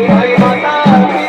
এই মাতা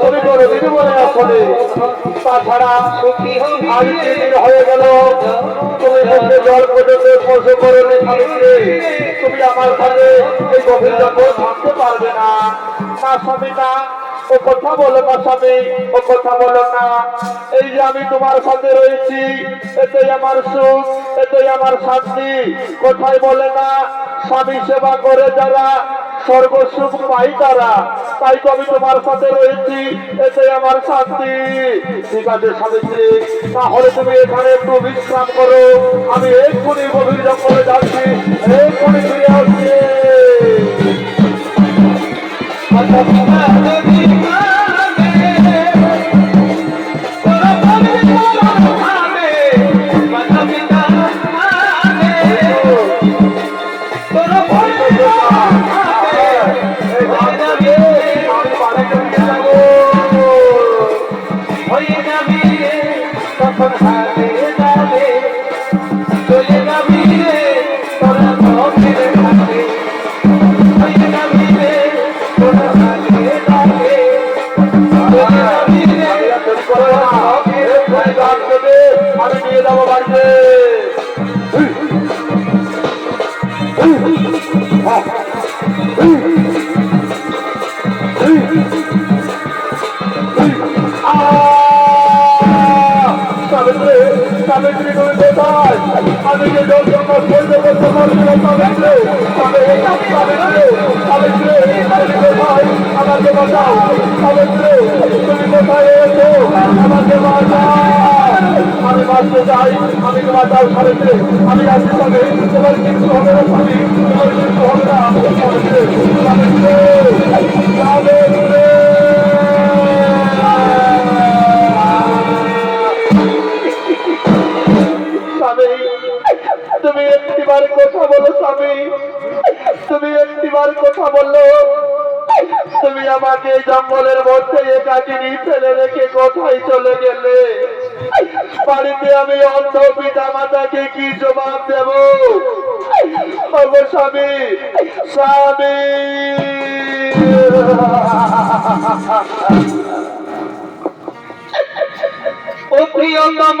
তুমি করে দিদি বলে আসলে তাছাড়া আজ তিন হয়ে গেল, তুমি মুখে জল পর্যন্ত স্পর্শ করলে সাবিত্রী তুমি আমার সাথে এই গভীর জঙ্গল থাকতে পারবে না। না, স্বামী, না। ও কথা বলো না, স্বামী, ও কথা বলো না। এই যে আমি তোমার সাথে রয়েছি, এতেই আমার সুখ, এতেই আমার শান্তি। কোথায় বলে না, স্বামী সেবা করে যারা সর্বসুখ পাই তারা। তাই তো আমি তোমার সাথে রয়েছি, এতেই আমার শান্তি। ঠিক আছে স্বামীজি, তাহলে তুমি এখানে একটু বিশ্রাম করো। আমি এক্ষুনি গভীর জঙ্গলে যাচ্ছি, এক্ষুনি ফিরে আসছি। চলে সাবিত্রী তুমি কোথায়? জল জঙ্গল সহ্য করতে পারছি না সাবিত্রী সাবিত্রী সাবিত্রী সাবিত্রী কোথায়? আমাকে বাঁচাও সাবিত্রী তুমি কোথায় এসো? আমাকে বাঁচাও আমি বাঁচতে চাই, আমি বাঁচাও আছি সঙ্গে তোমার কিছু হবে না, স্বামী। তোমার কিছু হবে না সাবিত্রী একটিবার কথা বলো স্বামী। তুমি একটিবার কথা বলল। তুমি আমাকে জঙ্গলের মধ্যে একাকিনী ফেলে রেখে কোথায় চলে গেলে? বাড়িতে আমি অন্ধ পিতা মাতাকে কি জবাব দেব? স্বামী স্বামী। প্রিয়তম!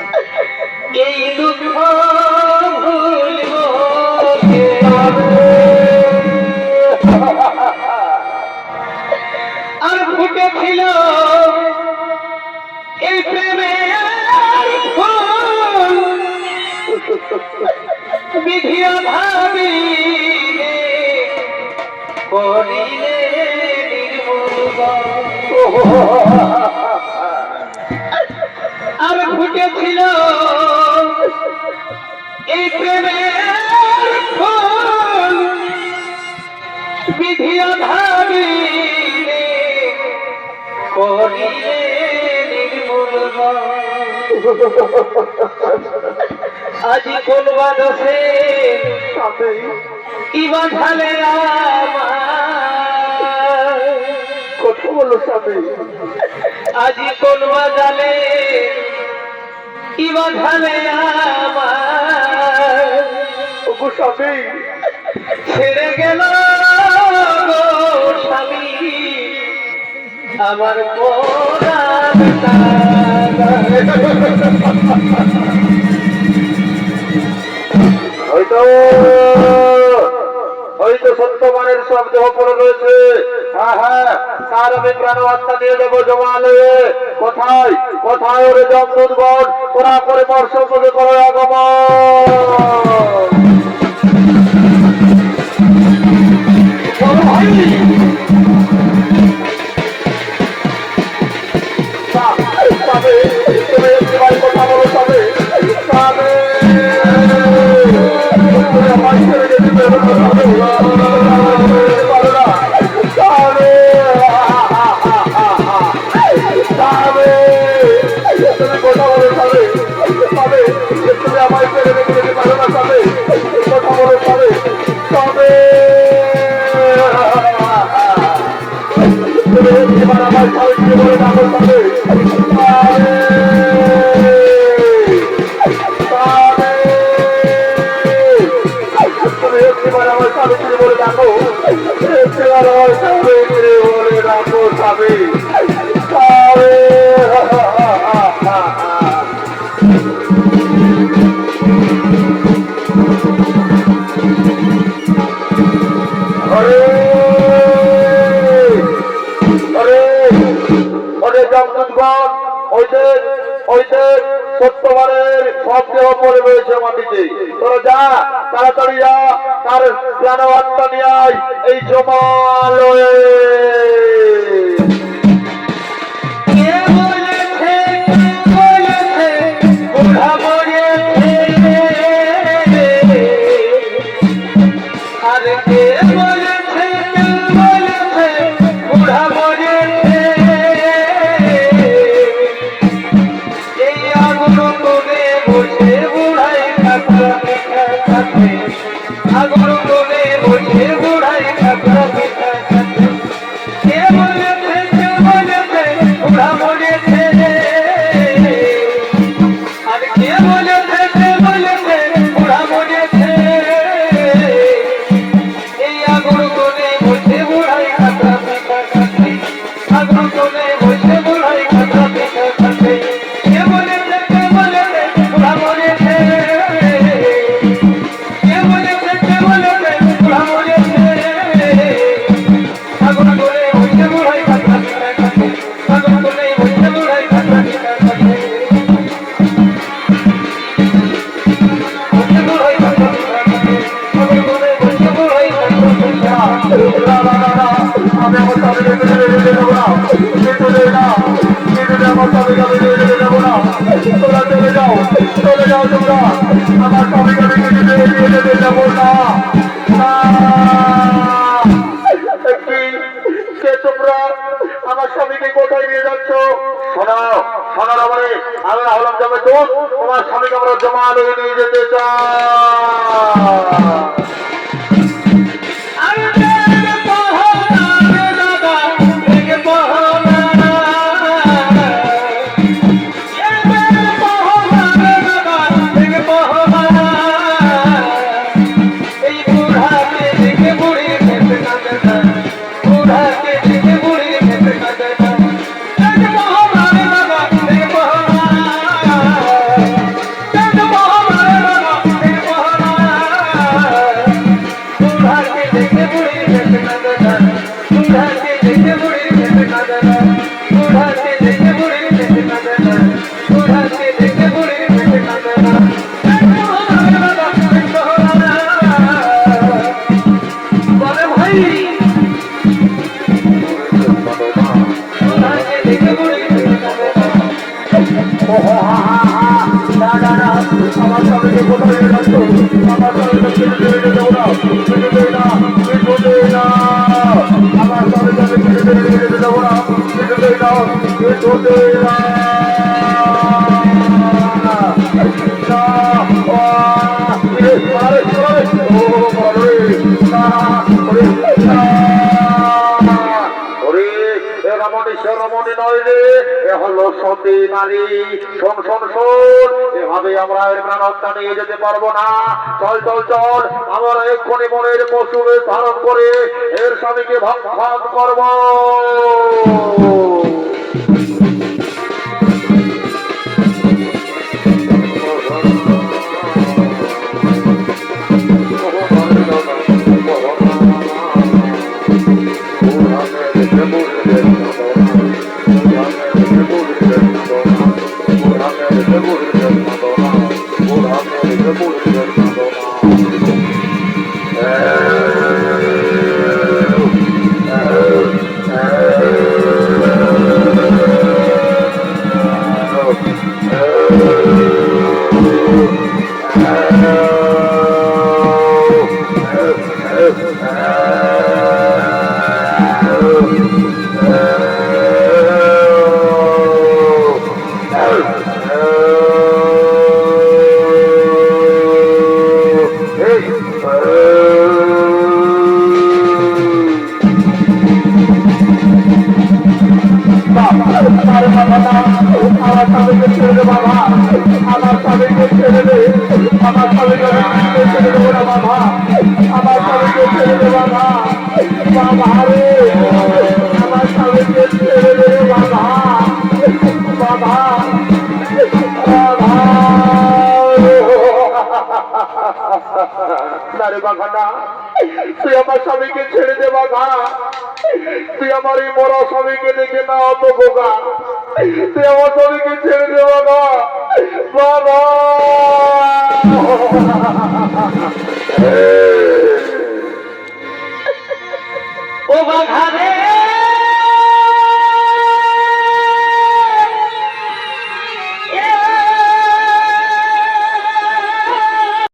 এই দুঃখ ভুলব আর ফুটেছিল এই প্রেমের ফুল। বিধিয়া ভাবি করিলে আর ফুটেছিল নির্মূল আজি কোন বাদসে স্বামী কি বাঁধালে আমার। কথা বলো আজি কোন জালে কি বাঁধালে আমার। ছেড়ে গেল আমার হয়তো হয়তো সত্যবানের সব দেহ পড়ে রয়েছে। হ্যাঁ হ্যাঁ তার আমি প্রাণ আত্মা নিয়ে দেবো কোথায়? কোথায় ওরে জমদূত করা তোরা বর্ষ করে করো আগমন? সাহস দিয়ে বলে নাগর পাবে তাড়াতাড়ি তার প্রাণবার্তা নিয়ে এই জমালয়ে যাও তোমরা আমার স্বামীকে কোথায় নিয়ে যাচ্ছ? শোনাও শোনার আমার আল্লাহ হলাম যাবে তোমার স্বামীকে আমরা জমা আলো সন্ধি নারী, শোন শোন শোন। এভাবে আমরা এর প্রাণহত্যা নিয়ে যেতে পারব না। চল চল চল। আমার এক্ষণে মনের পশুরে ধারণ করে এর স্বামীকে ভাব করব। বাবা আমার স্বামীকে ছেড়ে দে বাবা বাবা রে আমার স্বামীকে ছেড়ে দে বাবা বাবা আরে বাঘা না। তুই আমার স্বামীকে ছেড়ে দে বাঘা তুই আমার এই মরা স্বামীকে দেখে না অত বোকা তুই আমার স্বামীকে ছেড়ে দে বাঘা বাবা ও বাঘা হ্যাঁ রে!